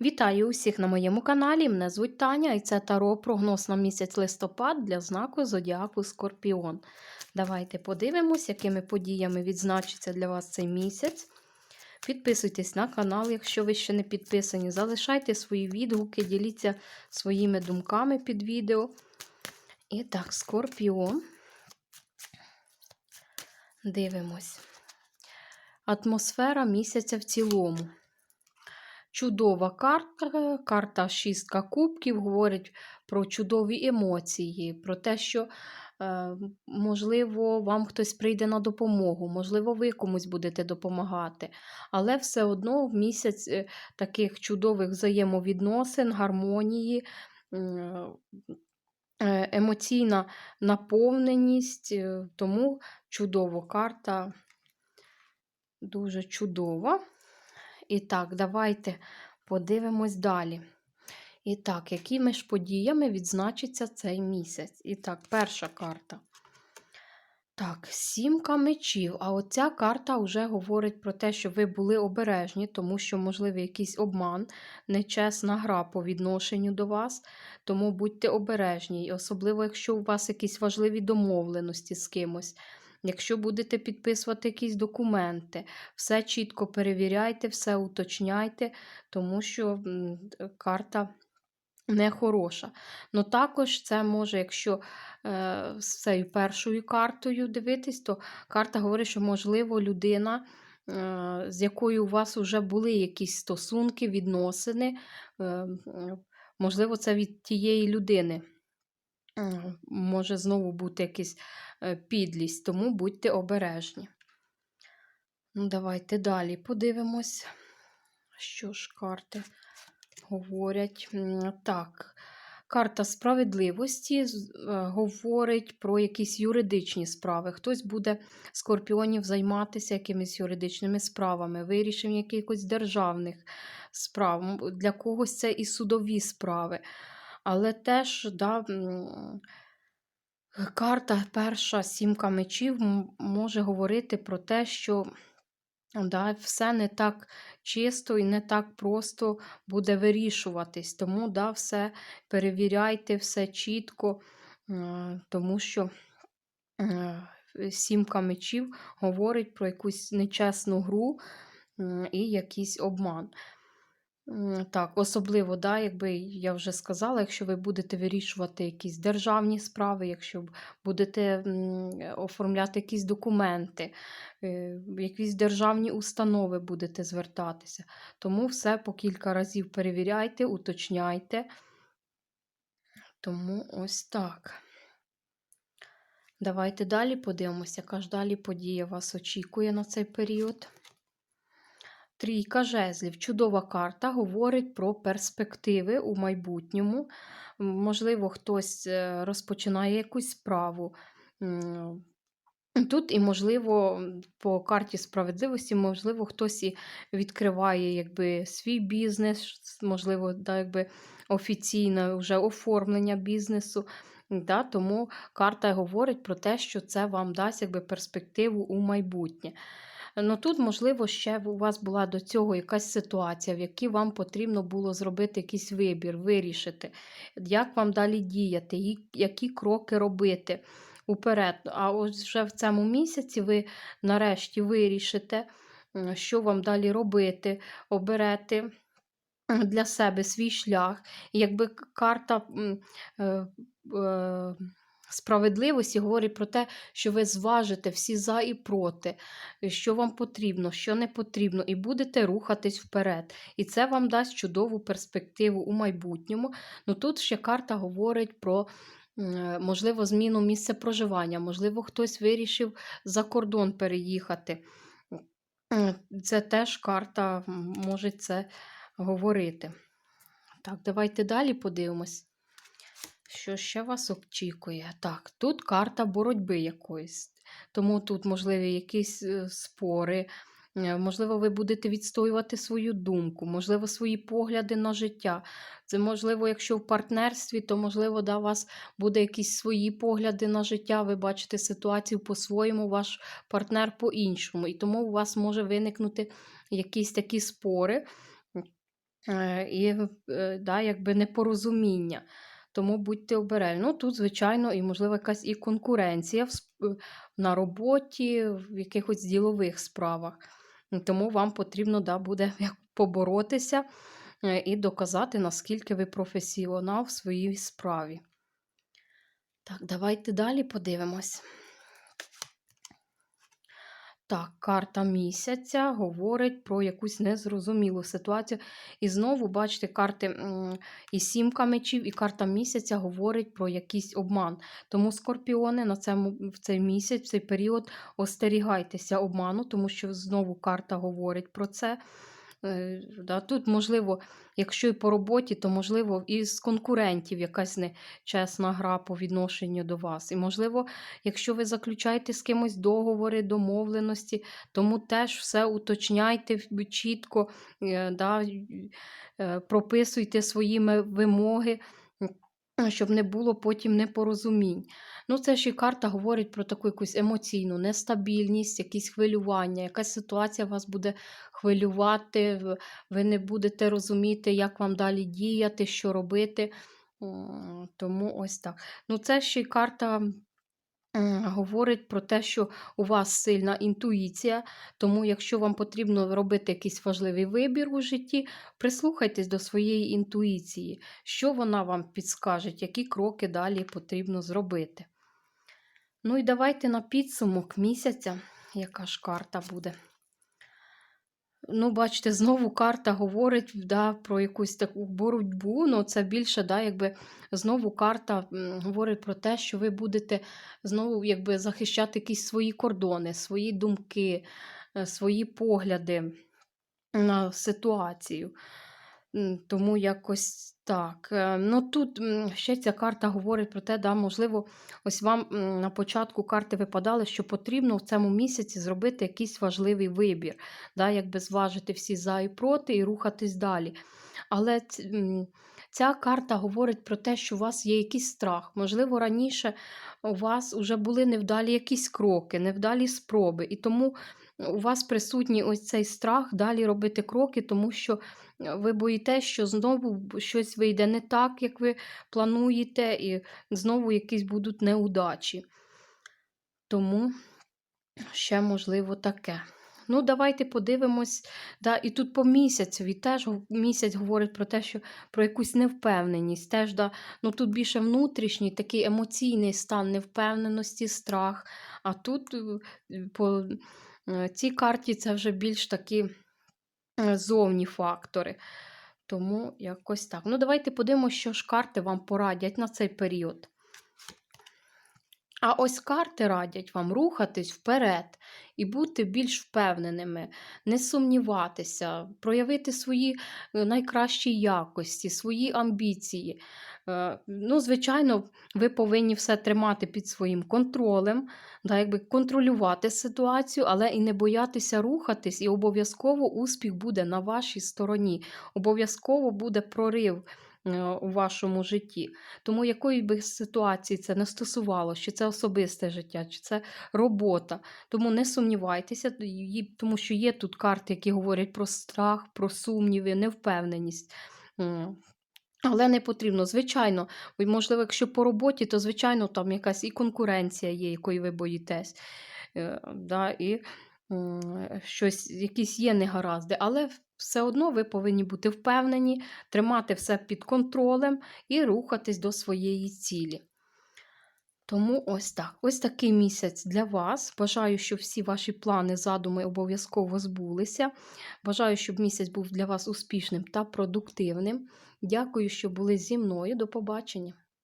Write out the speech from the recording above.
Вітаю усіх на моєму каналі. Мене звуть Таня і це Таро прогноз на місяць листопад для знаку Зодіаку Скорпіон. Давайте подивимось, якими подіями відзначиться для вас цей місяць. Підписуйтесь на канал, якщо ви ще не підписані. Залишайте свої відгуки, діліться своїми думками під відео. І так, Скорпіон. Дивимось. Атмосфера місяця в цілому. Чудова карта, карта шістка кубків говорить про чудові емоції, про те, що, е, можливо, вам хтось прийде на допомогу, можливо, ви комусь будете допомагати. Але все одно в місяць е, таких чудових взаємовідносин, гармонії, е, емоційна наповненість, тому чудова карта, дуже чудова. І так, давайте подивимось далі. І так, якими ж подіями відзначиться цей місяць? І так, перша карта. Так, сімка мечів. А оця карта вже говорить про те, що ви були обережні, тому що, можливо, якийсь обман, нечесна гра по відношенню до вас. Тому будьте обережні, особливо, якщо у вас якісь важливі домовленості з кимось. Якщо будете підписувати якісь документи, все чітко перевіряйте, все уточняйте, тому що карта нехороша. Ну також це може, якщо е, з цією першою картою дивитись, то карта говорить, що, можливо, людина. Е, з якою у вас вже були якісь стосунки, відносини, е, можливо, це від тієї людини може знову бути якийсь е, підлість, тому будьте обережні. Ну, Давайте далі подивимось, що ж карти говорять. Так, карта справедливості е, говорить про якісь юридичні справи. Хтось буде скорпіонів займатися якимись юридичними справами, вирішенням якихось державних справ. Для когось це і судові справи. Але теж да, карта перша сімка мечів може говорити про те, що да, все не так чисто і не так просто буде вирішуватись. Тому да, все перевіряйте, все чітко, тому що сімка мечів говорить про якусь нечесну гру і якийсь обман. Так, особливо, да, якби я вже сказала, якщо ви будете вирішувати якісь державні справи, якщо будете оформляти якісь документи, е, якісь державні установи будете звертатися. Тому все по кілька разів перевіряйте, уточняйте. Тому ось так. Давайте далі подивимося, яка ж далі подія вас очікує на цей період. Трійка жезлів, чудова карта, говорить про перспективи у майбутньому. Можливо, хтось е, розпочинає якусь справу. Тут і, можливо, по карті справедливості, можливо, хтось і відкриває якби, свій бізнес, можливо, да, якби, офіційне вже оформлення бізнесу. Да, Тому карта говорить про те, що це вам дасть якби, перспективу у майбутнє. Ну тут, можливо, ще у вас була до цього якась ситуація, в якій вам потрібно було зробити якийсь вибір, вирішити, як вам далі діяти, які кроки робити уперед. А ось вже в цьому місяці ви нарешті вирішите, що вам далі робити, оберете. Для себе свій шлях, якби карта е, е, справедливості говорить про те, що ви зважите всі за і проти, що вам потрібно, що не потрібно, і будете рухатись вперед. І це вам дасть чудову перспективу у майбутньому. Ну Тут ще карта говорить про. Можливо, зміну місця проживання, можливо, хтось вирішив за кордон переїхати. Це теж карта може це говорити. Так, давайте далі подивимось. Що ще вас очікує? Так, тут карта боротьби якоїсь. Тому тут, можливі, якісь е, спори, е, можливо, ви будете відстоювати свою думку, можливо, свої погляди на життя. Це, можливо, якщо в партнерстві, то, можливо, да, у вас буде якісь свої погляди на життя, ви бачите ситуацію по-своєму, ваш партнер по-іншому. І тому у вас може виникнути якісь такі спори. е, і да, якби непорозуміння. Тому будьте обережні. Ну, тут, звичайно, і, можливо, якась і конкуренція на роботі, в якихось ділових справах. Тому вам потрібно да, буде поборотися е, і доказати, наскільки ви професіонал в своїй справі. Так, давайте далі подивимось. Так, карта місяця говорить про якусь незрозумілу ситуацію. І знову, бачите, карти і сімка мечів, і карта місяця говорить про якийсь обман. Тому скорпіони на цьому, в цей місяць, в цей період остерігайтеся обману, тому що знову карта говорить про це. Е, да, Тут, можливо, якщо і по роботі, то, можливо, і з конкурентів якась нечесна гра по відношенню до вас. І, можливо, якщо ви заключаєте з кимось договори, домовленості, тому теж все уточняйте чітко, е, да, е, прописуйте своїми вимоги. Щоб не було потім непорозумінь. Ну, це ж і карта говорить про таку якусь емоційну нестабільність, якісь хвилювання, якась ситуація вас буде хвилювати, ви не будете розуміти, як вам далі діяти, що робити. Тому ось так. Ну, це ще й карта. Говорить про те, що у вас сильна інтуїція, тому якщо вам потрібно робити якийсь важливий вибір у житті, прислухайтесь до своєї інтуїції, що вона вам підскаже, які кроки далі потрібно зробити. Ну і давайте на підсумок місяця, яка ж карта буде. Ну, бачите, знову карта говорить да, про якусь таку боротьбу. Ну, це більше, да, якби знову карта говорить про те, що ви будете знову якби, захищати якісь свої кордони, свої думки, е, свої погляди на ситуацію. Тому якось так. Е, Ну тут ще ця карта говорить про те, да, можливо, ось вам на початку карти випадали, що потрібно в цьому місяці зробити якийсь важливий вибір, да, якби зважити всі за і проти і рухатись далі. Але ця карта говорить про те, що у вас є якийсь страх. Можливо, раніше у вас вже були невдалі якісь кроки, невдалі спроби, і тому у вас присутній ось цей страх далі робити кроки, тому що е, ви боїтесь, що знову щось вийде не так, як ви плануєте, і знову якісь будуть неудачі. Тому ще можливо таке. Ну, давайте подивимось. Да, і тут по місяцеві теж місяць говорить про те, що про якусь невпевненість. Теж, да, ну, тут більше внутрішній такий емоційний стан невпевненості, страх. А тут е, по цій карті це вже більш такі е, зовні фактори. Тому якось так. Ну, давайте подивимося, що ж карти вам порадять на цей період. А ось карти радять вам рухатись вперед і бути більш впевненими, не сумніватися, проявити свої е, найкращі якості, свої амбіції. Е, Ну, звичайно, ви повинні все тримати під своїм контролем, да, якби контролювати ситуацію, але і не боятися рухатись, і обов'язково успіх буде на вашій стороні. Обов'язково буде прорив у вашому житті. Тому якої би ситуації це не стосувало, чи це особисте життя, чи це робота. Тому не сумнівайтеся, тому що є тут карти, які говорять про страх, про сумніви, невпевненість. Але не потрібно. Звичайно, ви, можливо, якщо по роботі, то звичайно там якась і конкуренція є, якої ви боїтесь. Е, да, і щось, якісь є негаразди, але все одно ви повинні бути впевнені, тримати все під контролем і рухатись до своєї цілі. Тому ось так. Ось такий місяць для вас. Бажаю, щоб всі ваші плани, задуми обов'язково збулися. Бажаю, щоб місяць був для вас успішним та продуктивним. Дякую, що були зі мною. До побачення!